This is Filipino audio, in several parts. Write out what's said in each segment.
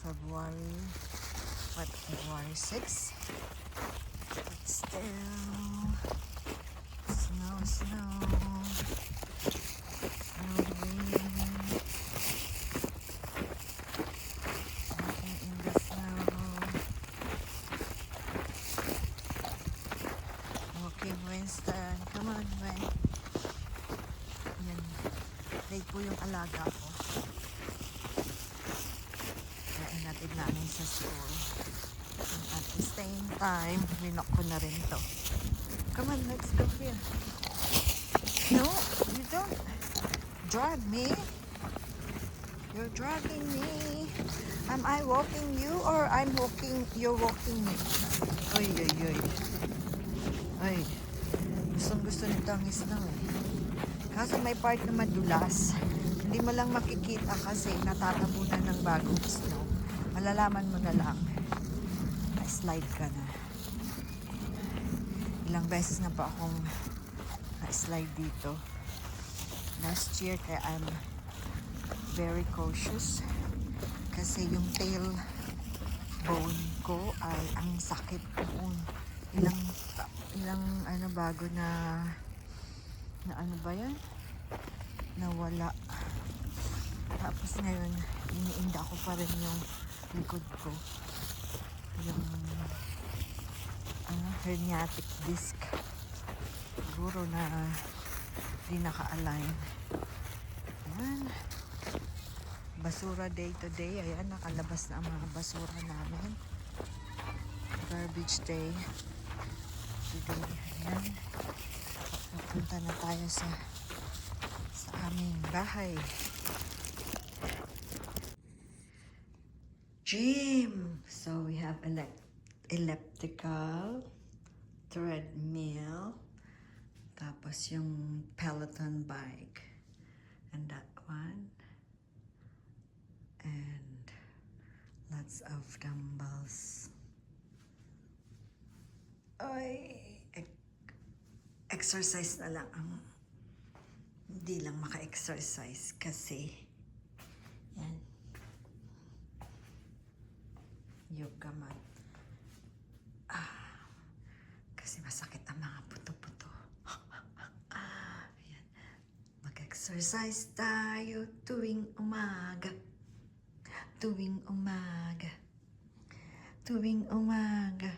February, what, February 6? But still, snow, snow, snow, wind. Walking in the snow. Walking Winston. Come on, Wen. Yan. Late po yung alaga inatid namin sa school. And at the same time, linok ko na rin to. Come on, let's go here. No, you don't drag me. You're dragging me. Am I walking you or I'm walking, you're walking me? Oy, oy, oy. Ay, gustong gusto nito ang snow eh. Kaso may part na madulas. Hindi mo lang makikita kasi natatabunan ng bagong snow. Malalaman mo na lang. Na-slide ka na. Ilang beses na pa akong na-slide dito. Last year kaya I'm very cautious kasi yung tail bone ko ay ang sakit noon. Ilang ilang ano bago na na ano ba yan? Nawala. Tapos ngayon, iniinda ko pa rin yung likod ko. Yung ano, herniatic disc. Siguro na di naka-align. Ayan. Basura day to day. Ayan, nakalabas na ang mga basura namin. Garbage day. Today. Ayan. Papunta na tayo sa sa aming bahay. Gym! So we have elect elliptical, treadmill, tapos yung Peloton bike. And that one. And lots of dumbbells. Ay, ex- exercise na lang ang hindi lang maka-exercise kasi yan yoga mat ah, kasi masakit ang mga puto-puto. Ayan. mag-exercise tayo tuwing umaga. Tuwing umaga. Tuwing umaga.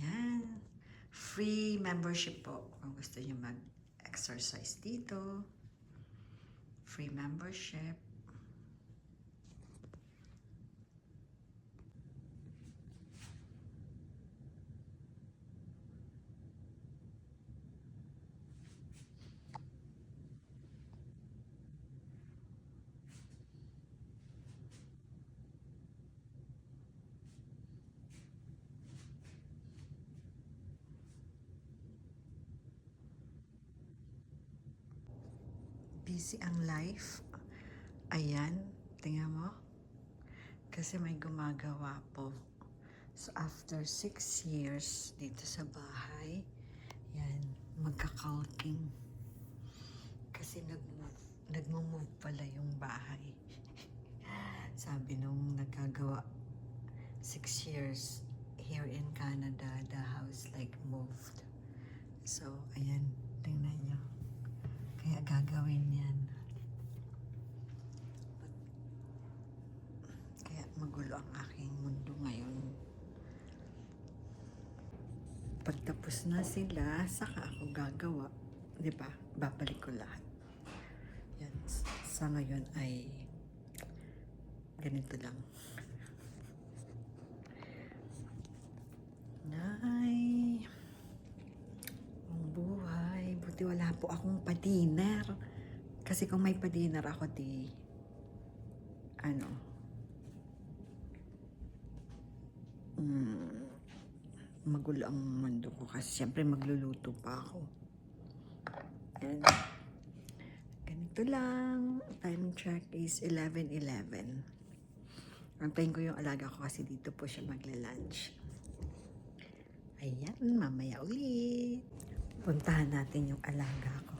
Yan free membership po kung gusto niyo mag-exercise dito. Free membership busy ang life. Ayan, tingnan mo. Kasi may gumagawa po. So after six years dito sa bahay, yan, magkakalking. Kasi nag-move, nag-move pala yung bahay. Sabi nung nagkagawa six years here in Canada, the house like moved. So, ayan, gagawin yan. Kaya magulo ang aking mundo ngayon. Pagtapos na sila, saka ako gagawa. Di ba? Babalik ko lahat. Yan. Sa ngayon ay ganito lang. Nay, ang buhay. Buti wala po akong pa-dinner. Kasi kung may pa-dinner ako, di, ano, mm, magulo ang mundo ko kasi siyempre magluluto pa ako. Yan. Ganito lang. Time check is 11.11. Antayin ko yung alaga ko kasi dito po siya magla-lunch. Ayan, mamaya ulit. Puntahan natin yung alaga ko.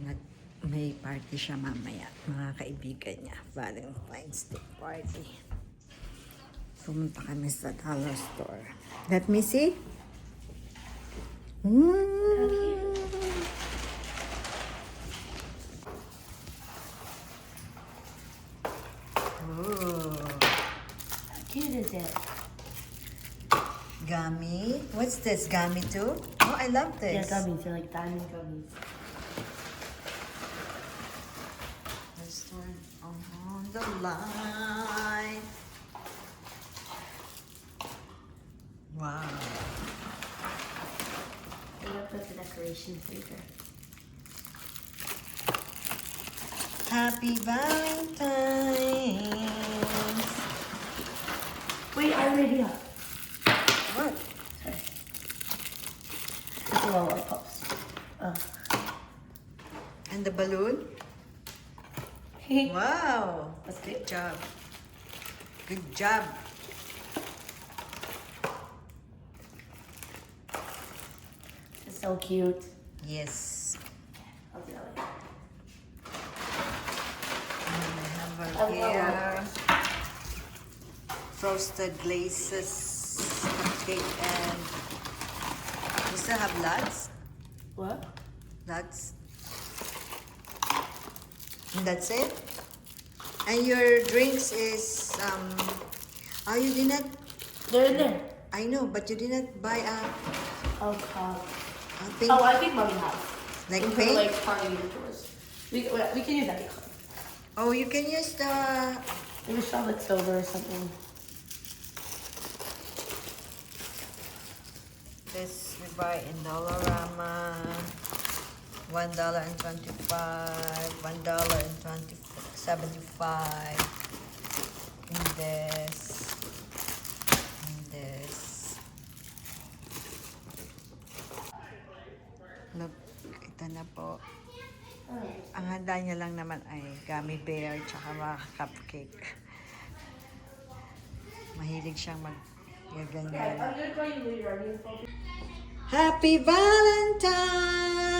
Nag may party siya mamaya. Mga kaibigan niya. Valentine's Day party. Pumunta kami sa dollar store. Let me see. Mm. Ooh. How cute is it? Gummy. What's this? Gummy too? Oh, I love this. Yeah, gummies. They're like diamond gummies. This one on the line. Wow. They look like a decoration paper. Happy Valentine's. Wait, I already up. What? Sorry. It's a little white pops. Oh. And the balloon? Wow. That's Good good. job. Good job. It's so cute. Yes. I'll do that later. I have Oh, here. Frosted glazes, cupcake, and we still have lots. What? That's and that's it. And your drinks is um oh you did not They're in there. I know but you did not buy a, Oh, God. a pink Oh, I think mommy has. like her, pink. like party doors. We, we can use that. Oh you can use the Maybe Charlotte silver or something. this we buy in Dollarama. One dollar and twenty-five, one dollar and twenty seventy-five. And this, and this. Look, ito na po. Ang handa niya lang naman ay gummy bear tsaka mga cupcake. Mahilig siyang mag ganyan. I'm gonna call you later. I'm gonna call you. Happy Valentine's!